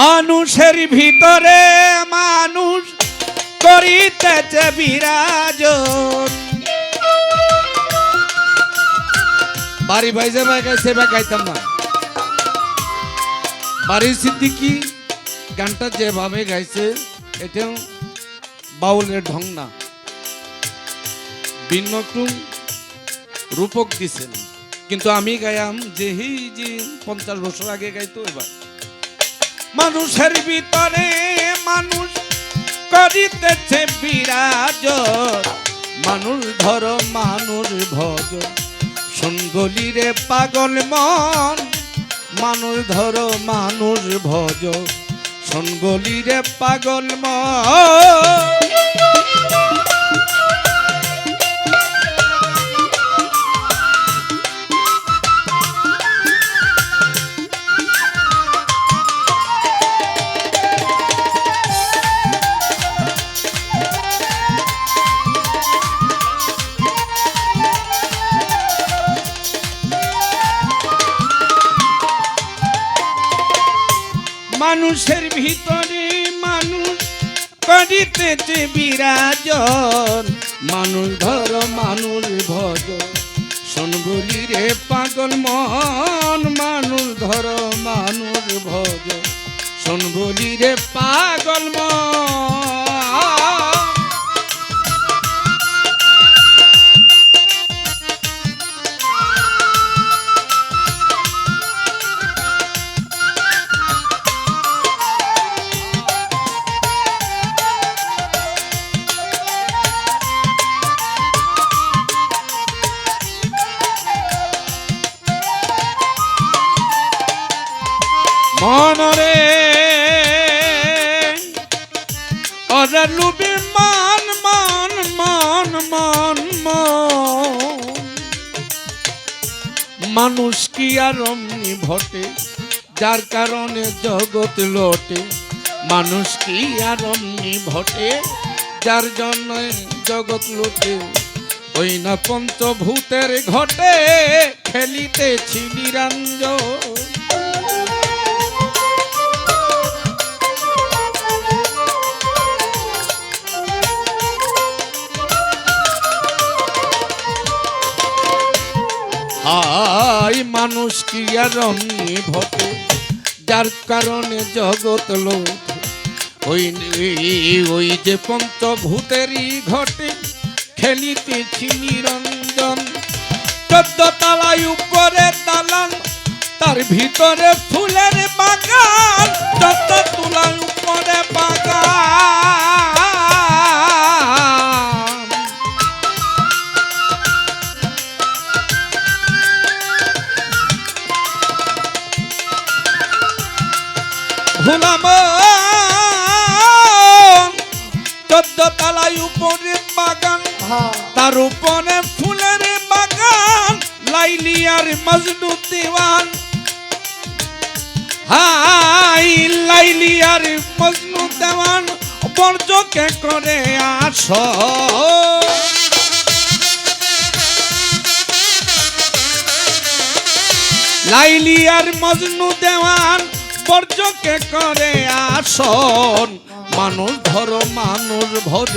মানুষের ভিতরে মানুষ করিতেছে বিরাজ বাড়ি ভাই যে ভাই গাইছে বা গাইতাম না। বাড়ির সিদ্দিকি গানটা যেভাবে গাইছে, এটাও বাউলের ঢং না। ভিন্ন একটু রূপক দিছেন। কিন্তু আমি গায়াম যে হি যে পঞ্চাশ বছর আগে গাইতো এবার। মানুষের ভিতরে মানুষ করিতেছে বিরাজ। মানুষ ধর, মানুষ ভজ। সুন্দরীরে পাগল মন। মানুষ ধর, মানুষ ভজ। শুনগলি রে পাগল মন। বিরাজন, মানুষ ধর, মানুষ ভজ। শোনবলি রে পাগল মন, মানুষ ধর, মানুষ ভজ। শোনবলি রে পাগল মন মনরে। ওরে মান মান মান মান মান। মানুষ কি আর অমনি ভটে? যার কারণে জগৎ লটে। মানুষ কি আর অমনি ভটে? যার জন্য জগৎ লোটে। ওই না পঞ্চভূতের ঘটে খেলিতেছি নিরঞ্জন। মানুষ কি আর অমনি যার কারণে জগৎ লোক ওই ওই যে পঞ্চভূতেরই ঘটে খেলিতেছি নিরঞ্জন। চোদ্দ তালায় উপরে দালান, তার ভিতরে ফুলের বাগান। চোদ্দ তুলার উপরে বাগান তার উপরে ফুলের বাগান, লাইলি আর মজনু দিওয়ান। হাই, লাইলি আর মজনু দেওয়ান বর্জকে করে আস। লাইলি আর মজনু দেওয়ান বর্জকে করে আসন। মানুষ ধরো, মানুষ ভজ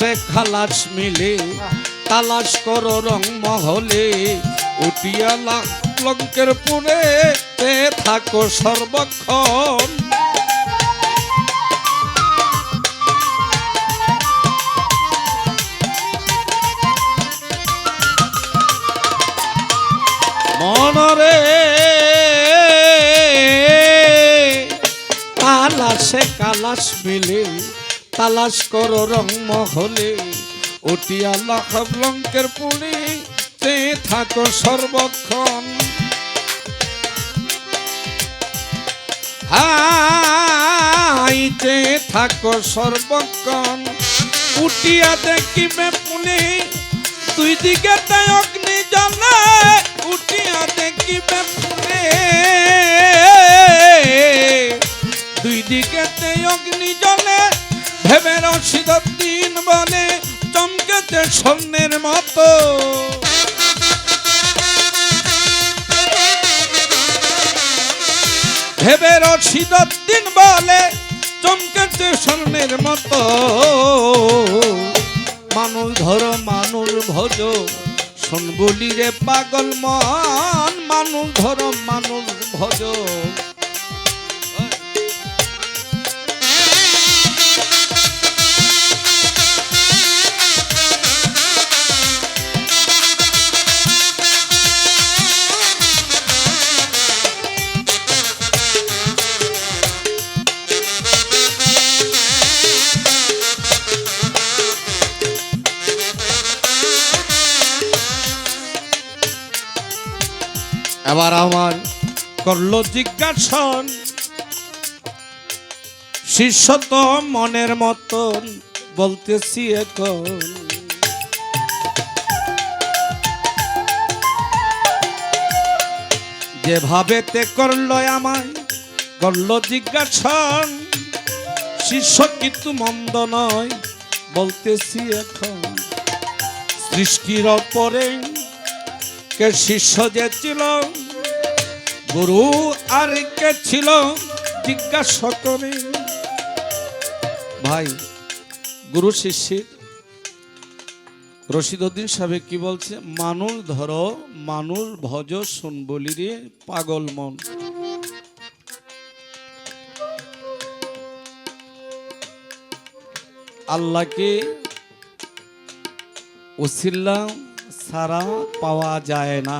তালাশে খালাস মিলে, তালাশ করো রং মহলে, উঠিয়া লাখ লঙ্কের পুরে থাকো সর্বক্ষণ। মনরে তালাশে কালাস মিলে তালাশ করো রং মহলে, উঠিয়া লাখ লঙ্কের পুরি তে থাকো সর্বক্ষণ। হাইতে থাকো সর্বক্ষণ। উঠিয়া দেখিবে পুনে দুই দিকে তাই অগ্নি জ্বলে, উঠিয়া দেখিবে পুনে দুই দিকে তাই অগ্নি জ্বলে ভেবে দিন বলে চমকেতে স্বর্ণের মতো। ভেবে দিন বলে, চমকেছে স্বর্ণের মতো। মানুষ ধর, মানুষ ভজ, শোন রে পাগল মন। মানুষ ধর, মানুষ ভজ। এবার আমার করল জিজ্ঞাসন। শিষ্য তো মনের মতন বলতেছি এখন। যেভাবে তে করল আমায়, করল জিজ্ঞাসন, শিষ্য কিন্তু মন্দ নয় বলতেছি এখন। সৃষ্টির পরে কে শিষ্য যে ছিল গুরু আর কে ছিল জিজ্ঞাসা করে। ভাই, গুরু শিষ্যের রশিদুদ্দিন সাহেব কি বলছে? মানুষ ধরো মানুষ ভজ শুন বলি রে পাগল মন। আল্লাহকে ওসিল্লা সারা পাওয়া যায় না।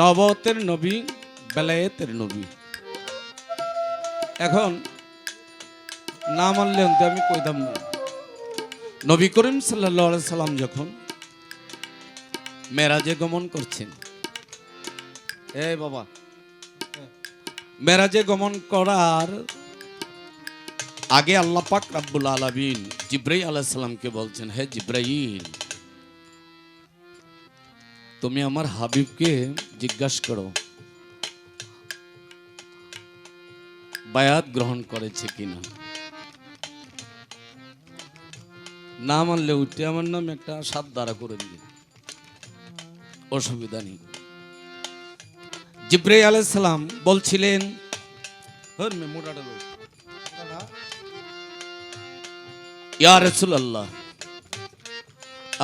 নবতের নবী, বেলায়েতের নবী। এখন না মানলে তো আমি কইতাম না। নবী করিম সাল্লা সাল্লাম যখন মেরাজে গমন করছেন, এ বাবা, মেরাজে গমন করার আগে আল্লাহ পাক রাব্বুল আলামিন জিব্রাইল আলাইহিস সালামকে বলছেন, হে জিব্রাইল তুমি আমার হাবিবকে জিজ্ঞাসা করো। বায়াত গ্রহণ করেছে কিনা। না মানলে উঠে আমার নাম একটা সাত দ্বারা করে দিন অসুবিধা নেই। জিব্রাইল আলাইহিস সালাম বলছিলেন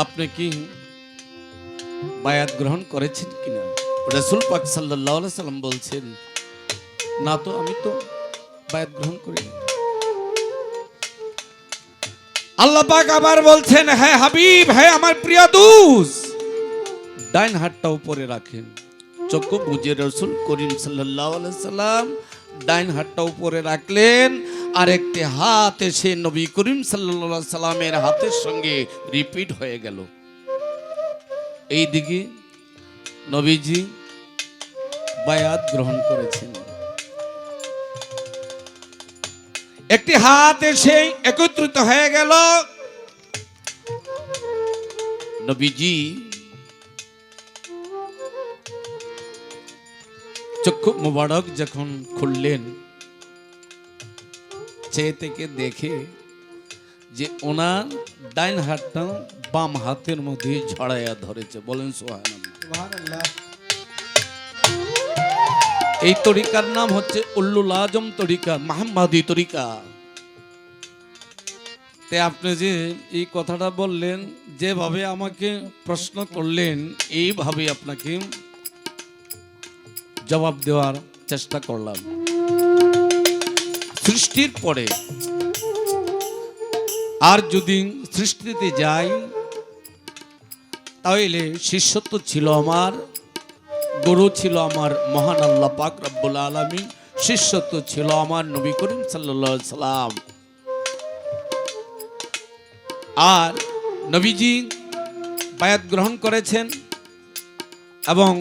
আপনি কি বায়াত গ্রহণ করেছেন কিনা? রসুল পাক সাল্লাহ সাল্লাম বলছেন, না তো, আমি তো বায়াত গ্রহণ করি আল্লাহ পাক আবার বলছেন হ্যাঁ হাবিব হ্যাঁ আমার প্রিয় দুস ডাইন হাতটা উপরে রাখেন। চক্ষু বুঝে রসুল করিম সাল্লাহ সাল্লাম ডাইন হাতটা উপরে রাখলেন আর একটি হাত এসে নবী করিম সাল্লাহ সাল্লামের হাতের সঙ্গে রিপিট হয়ে গেল। এই দিকে নবীজি বায়াত গ্রহণ করেছেন। একটি হাত এসে একত্রিত হয়ে গেল। নবীজি চক্ষু মুবারক যখন খুললেন, চেয়ে থেকে দেখে যে ওনার ডাইন হাতটা বাম হাতের মধ্যে ঝড়াইয়া ধরেছে। বলেন সোহান এই তরিকার নাম হচ্ছে উল্লুল আজম তরিকা মাহমাদি তরিকা। তে আপনি যে এই কথাটা বললেন যেভাবে আমাকে প্রশ্ন করলেন এইভাবে আপনাকে জবাব দেওয়ার চেষ্টা করলাম। সৃষ্টির পরে আর যদি সৃষ্টিতে যাই, তাহলে শিষ্যত্ব ছিল আমার, গুরু ছিল আমার মহান আল্লাহ পাক রব্বুল আলমী শিষ্যত্ব ছিল আমার নবী করিম সাল্লাহ সাল্লাম। আর নবীজি বায়াত গ্রহণ করেছেন এবং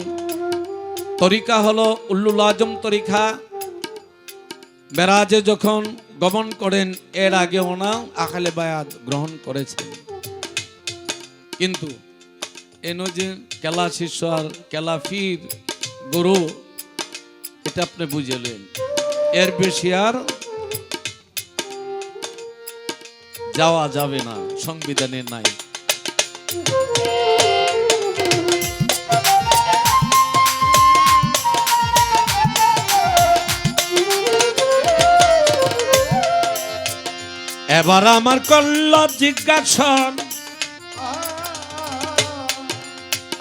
তরিকা হলো উল্লুল আজম তরিকা, মেরাজে যখন গমন করেন এর আগে ওনা আকালে বায়াত গ্রহণ করেছেন। কিন্তু এন যে কেলা শিষ্য আর কেলা ফির গুরু, এটা আপনি বুঝলেন এর বেশি আর যাওয়া যাবে না, সংবিধানে নাই। এবার আমার করল জিজ্ঞাসন,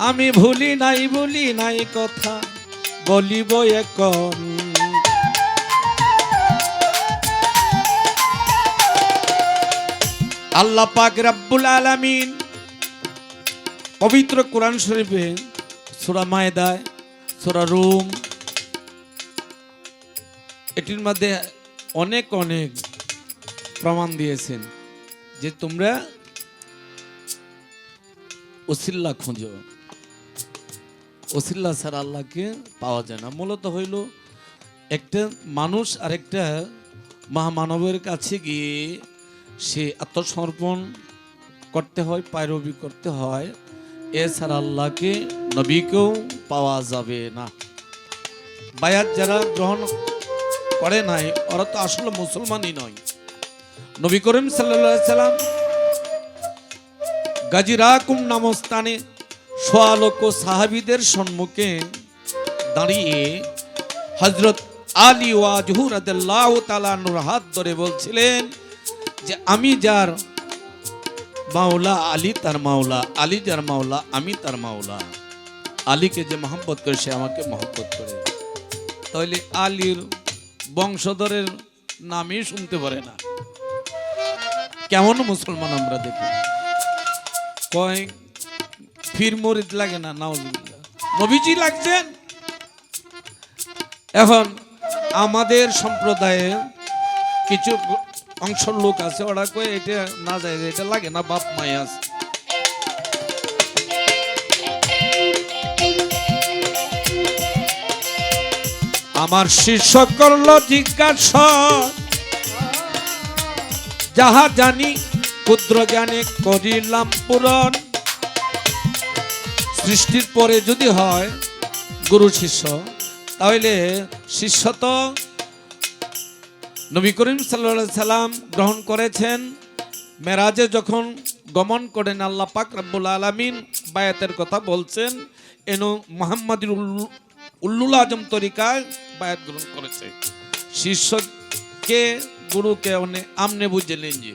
আমি ভুলি নাই ভুলি নাই কথা, বলিব এখন? আল্লাহ পাক রাব্বুল আলামিন পবিত্র কোরআন শরীফে সূরা মায়দায়, সূরা রুম, এটির মধ্যে অনেক অনেক প্রমাণ দিয়েছেন যে তোমরা ওসিল্লা খোঁজো। ওসিল্লা ছাড়া আল্লাহকে পাওয়া যায় না। মূলত হইল একটা মানুষ আরেকটা মহামানবের কাছে গিয়ে সে আত্মসমর্পণ করতে হয়, পায়রবি করতে হয়। এছাড়া আল্লাহকে নবীকেও পাওয়া যাবে না। বায়াত যারা গ্রহণ করে নাই, ওরা তো আসলে মুসলমানই নয়। নবী করিম সাল্লা সাল্লাম গাজিরাকুম নামস্থানে সোয়ালক সাহাবিদের সম্মুখে দাঁড়িয়ে হজরত আলী ওয়াজহুর হাত ধরে বলছিলেন যে, আমি যার মাওলা আলী তার মাওলা, আলী যার মাওলা, আমি তার মাওলা। আলীকে যে মহব্বত করে সে আমাকে মহব্বত করে। তাহলে আলীর বংশধরের নামই শুনতে পারে না। কেমন মুসলমান আমরা দেখি? কয়, ফির মরিদ লাগে না, নাউজুবিল্লাহ। নবীজি লাগছেন? এখন আমাদের সম্প্রদায়ে কিছু অংশ লোক আছে, ওরা কয়ে, এটা না যায় এটা লাগে না, বাপ মাই আছে। আমার শিষ্য করল জিজ্ঞাসা। যাহা জানি, ক্ষুদ্র জ্ঞানে করিলাম পূরণ। সৃষ্টির পরে যদি হয়, গুরু শিষ্য, তাহলে শিষ্য তো নবী করিম সাল্লা সাল্লাম গ্রহণ করেছেন। মেরাজে যখন গমন করেন, আল্লাহ পাক রাব্বুল আলামিন বায়াতের কথা বলছেন, এনো মোহাম্মদুর উল্লুল আজম তরিকায় বায়াত গ্রহণ করেছে। শিষ্যকে গুরুকে অনে আমনে বুঝলেন যে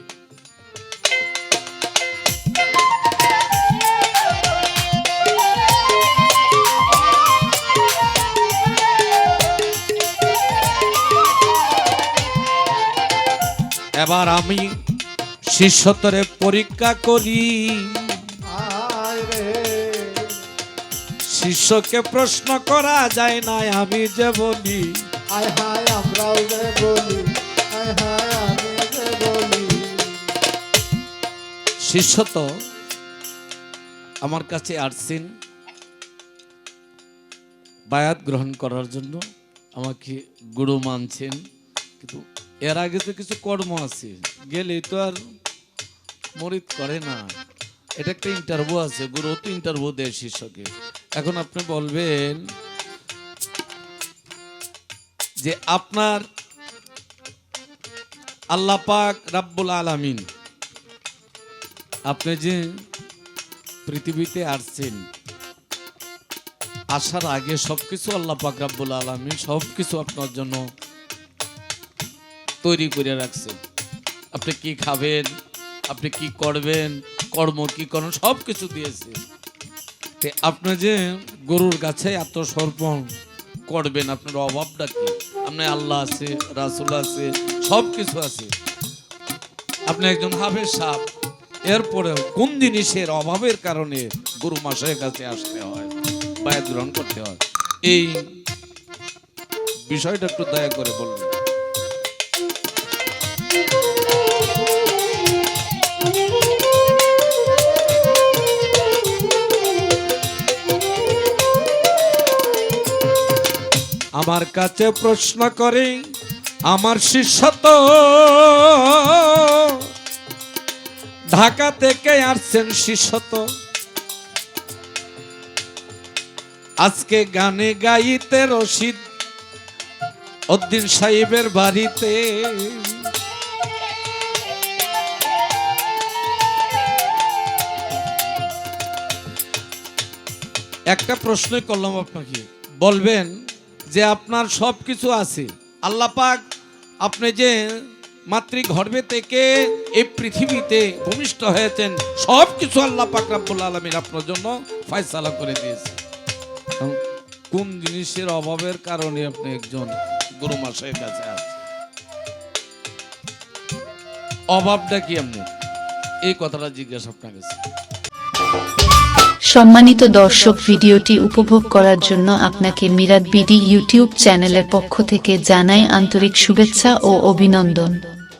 এবার আমি শিষ্যতরে পরীক্ষা করি শিষ্যকে প্রশ্ন করা যায় না আমি যে বলি আয় হায় আমরাও যে বলি শিষ্য তো আমার কাছে আসছেন বায়াত গ্রহণ করার জন্য আমাকে গুরু মানছেন। কিন্তু এর আগে তো কিছু কর্ম আছে গেলে তো আর মরিত করে না। এটা একটা ইন্টারভিউ আছে, গুরু তো ইন্টারভিউ দেয় শিষ্যকে। এখন আপনি বলবেন যে আপনার আল্লাহ পাক রাব্বুল আলামিন আপনি যে পৃথিবীতে আসছেন, আসার আগে সবকিছু আল্লাহ পাক রাব্বুল আলামিন সবকিছু আপনার জন্য তৈরি করে রাখছেন। আপনি কি খাবেন, আপনি কি করবেন, কর্ম কি করবেন সব কিছু দিয়েছে আপনি যে গরুর কাছে আত্মসমর্পণ করবেন, আপনার অভাবটা কি? আপনার আল্লাহ আছে, রাসুল আছে সব কিছু আছে। আপনি একজন হাফেজ সাপ এরপরে কোন জিনিসের অভাবের কারণে গুরু মাসের কাছে আসতে হয় বায়াত গ্রহণ করতে হয়? এই বিষয়টা একটু দয়া করে বলবেন। আমার কাছে প্রশ্ন করে, আমার শিষ্য ঢাকা থেকে আসছেন শিষ্য তো আজকে গানে গাইতে রশিদ উদ্দিন সাহেবের বাড়িতে। একটা প্রশ্নই করলাম আপনাকে। বলবেন যে আপনার সব কিছু আছে। আল্লাহ পাক আপনি যে মাতৃগর্ভে থেকে এই পৃথিবীতে ভূমিষ্ঠ হয়েছেন সব কিছু আল্লাহ পাক রাব্বুল আলমিন আপনার জন্য ফয়সালা করে দিয়েছে। কোন জিনিসের অভাবের কারণে আপনি একজন গুরু মাসের কাছে আছেন? অভাবটা কি আপনি? এই কথাটা জিজ্ঞাসা আপনার কাছে সম্মানিত দর্শক, ভিডিওটি উপভোগ করার জন্য আপনাকে মিরাদ বিডি ইউটিউব চ্যানেলের পক্ষ থেকে জানাই আন্তরিক শুভেচ্ছা ও অভিনন্দন।